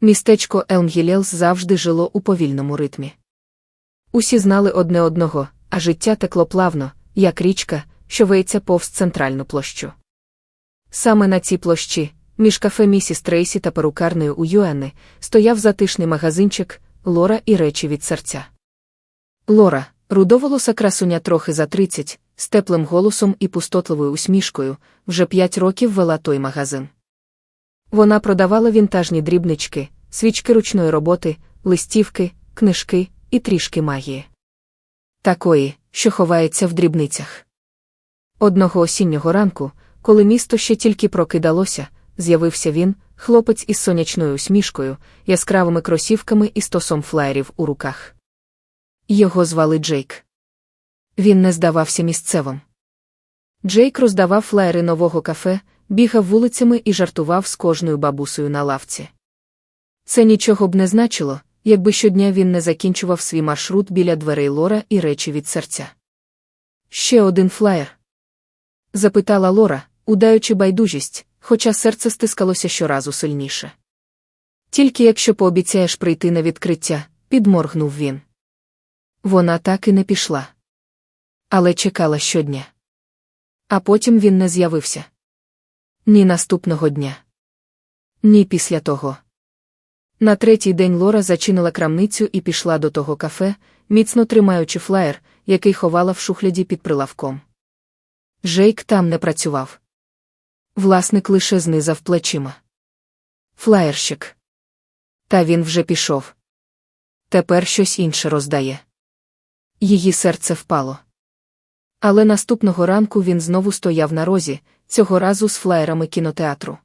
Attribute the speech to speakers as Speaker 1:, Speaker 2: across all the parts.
Speaker 1: Містечко Елмгілєлс завжди жило у повільному ритмі. Усі знали одне одного, а життя текло плавно, як річка, що виється повз центральну площу. Саме на цій площі, між кафе місіс Трейсі та перукарнею у Юенни, стояв затишний магазинчик Лора і речі від серця. Лора, рудоволоса красуня трохи за тридцять, з теплим голосом і пустотливою усмішкою, вже п'ять років вела той магазин. Вона продавала вінтажні дрібнички, свічки ручної роботи, листівки, книжки і трішки магії. Такої, що ховається в дрібницях. Одного осіннього ранку, коли місто ще тільки прокидалося, з'явився він, хлопець із сонячною усмішкою, яскравими кросівками і стосом флаєрів у руках. Його звали Джейк. Він не здавався місцевим. Джейк роздавав флаєри нового кафе, бігав вулицями і жартував з кожною бабусею на лавці. Це нічого б не значило, якби щодня він не закінчував свій маршрут біля дверей Лора і речі від серця. Ще один флаєр? запитала Лора, удаючи байдужість, хоча серце стискалося щоразу сильніше. Тільки якщо пообіцяєш прийти на відкриття, підморгнув він. Вона так і не пішла. Але чекала щодня. А потім він не з'явився. Ні наступного дня. Ні після того. На третій день Лора зачинила крамницю і пішла до того кафе, міцно тримаючи флаєр, який ховала в шухляді під прилавком. Жейк там не працював. Власник лише знизав плечима. Флаєрщик. Та він вже пішов. Тепер щось інше роздає. Її серце впало. Але наступного ранку він знову стояв на розі, цього разу з флаєрами кінотеатру.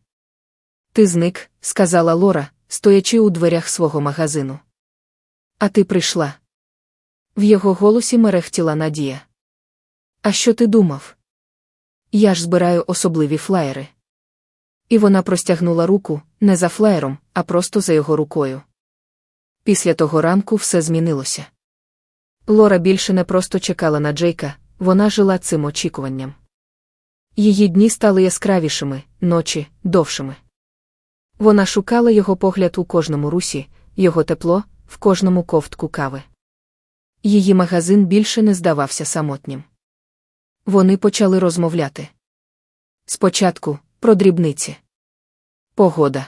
Speaker 1: Ти зник, сказала Лора, стоячи у дверях свого магазину. А ти прийшла. В його голосі мерехтіла надія. А що ти думав? Я ж збираю особливі флаєри. І вона простягнула руку, не за флаєром, а просто за його рукою. Після того ранку все змінилося. Лора більше не просто чекала на Джейка, вона жила цим очікуванням. Її дні стали яскравішими, ночі довшими. Вона шукала його погляд у кожному русі, його тепло, в кожному ковтку кави. Її магазин більше не здавався самотнім. Вони почали розмовляти. Спочатку про дрібниці. Погода.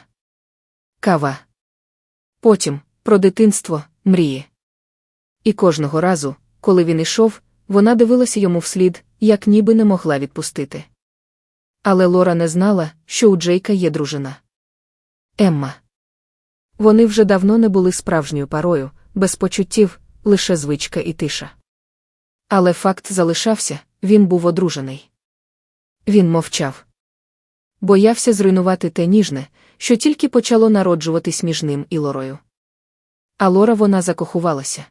Speaker 1: Кава. Потім про дитинство, мрії. І кожного разу, коли він ішов, вона дивилася йому вслід, як ніби не могла відпустити. Але Лора не знала, що у Джейка є дружина. Емма. Вони вже давно не були справжньою парою, без почуттів, лише звичка і тиша. Але факт залишався він був одружений. Він мовчав. Боявся зруйнувати те ніжне, що тільки почало народжуватись між ним і Лорою. А Лора вона закохувалася.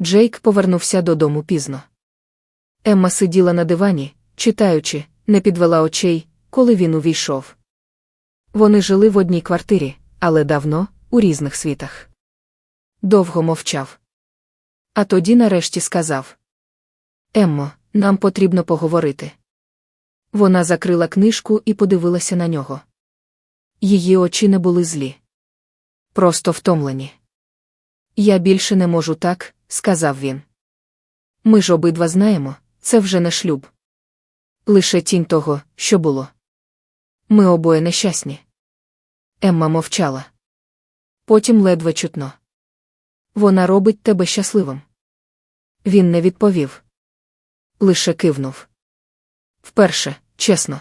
Speaker 1: Джейк повернувся додому пізно. Емма сиділа на дивані, читаючи, не підвела очей, коли він увійшов. Вони жили в одній квартирі, але давно, у різних світах. Довго мовчав. А тоді нарешті сказав: Еммо, нам потрібно поговорити. Вона закрила книжку і подивилася на нього. Її очі не були злі. Просто втомлені. Я більше не можу так, сказав він. Ми ж обидва знаємо, це вже не шлюб. Лише тінь того, що було. Ми обоє нещасні. Емма мовчала. Потім ледве чутно. Вона робить тебе щасливим. Він не відповів. Лише кивнув. Вперше, чесно.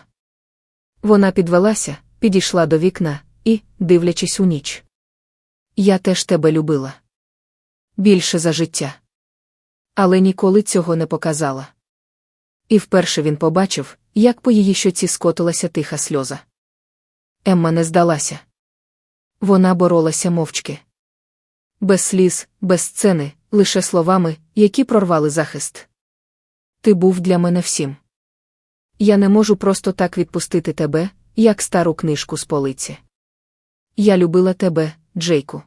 Speaker 1: Вона підвелася, підійшла до вікна і, дивлячись у ніч. Я теж тебе любила. Більше за життя. Але ніколи цього не показала. І вперше він побачив, як по її щоці скотилася тиха сльоза. Емма не здалася. Вона боролася мовчки. Без сліз, без сцени, лише словами, які прорвали захист. Ти був для мене всім. Я не можу просто так відпустити тебе, як стару книжку з полиці. Я любила тебе, Джейку.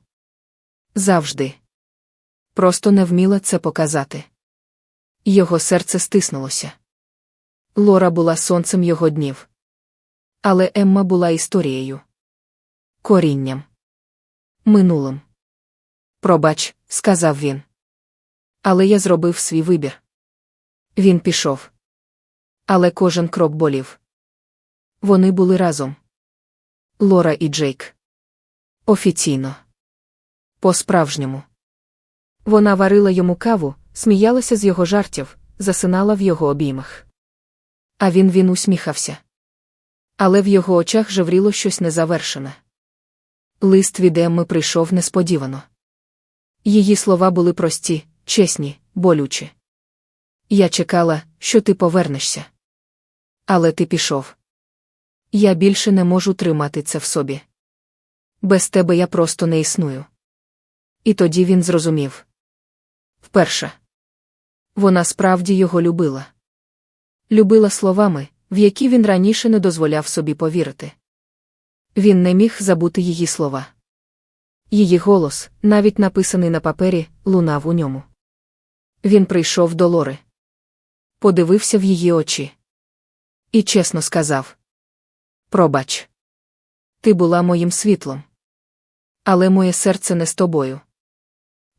Speaker 1: Завжди. Просто не вміла це показати. Його серце стиснулося. Лора була сонцем його днів. Але Емма була історією. Корінням. минулим. Пробач, сказав він. Але я зробив свій вибір. Він пішов. Але кожен крок болів. Вони були разом. Лора і Джейк. Офіційно. По-справжньому. Вона варила йому каву, сміялася з його жартів, засинала в його обіймах. А він він усміхався. Але в його очах жевріло щось незавершене. Лист від Емми прийшов несподівано. Її слова були прості, чесні, болючі. Я чекала, що ти повернешся. Але ти пішов. Я більше не можу тримати це в собі. Без тебе я просто не існую. І тоді він зрозумів. Вперше. Вона справді його любила. Любила словами, в які він раніше не дозволяв собі повірити. Він не міг забути її слова. Її голос, навіть написаний на папері, лунав у ньому. Він прийшов до Лори. Подивився в її очі. І чесно сказав: Пробач. Ти була моїм світлом. Але моє серце не з тобою.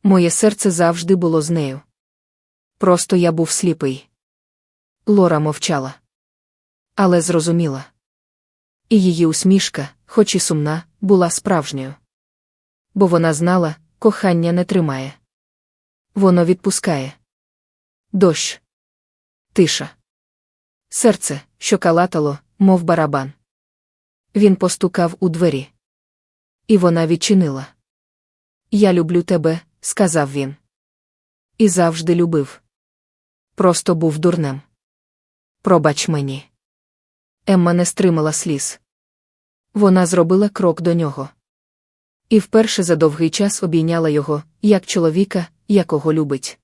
Speaker 1: Моє серце завжди було з нею. Просто я був сліпий. Лора мовчала. Але зрозуміла. І її усмішка, хоч і сумна, була справжньою. Бо вона знала, кохання не тримає. Воно відпускає. Дощ. Тиша. Серце, що калатало, мов барабан. Він постукав у двері. І вона відчинила. Я люблю тебе, сказав він. І завжди любив. Просто був дурнем. Пробач мені. Емма не стримала сліз. Вона зробила крок до нього. І вперше за довгий час обійняла його, як чоловіка, якого любить.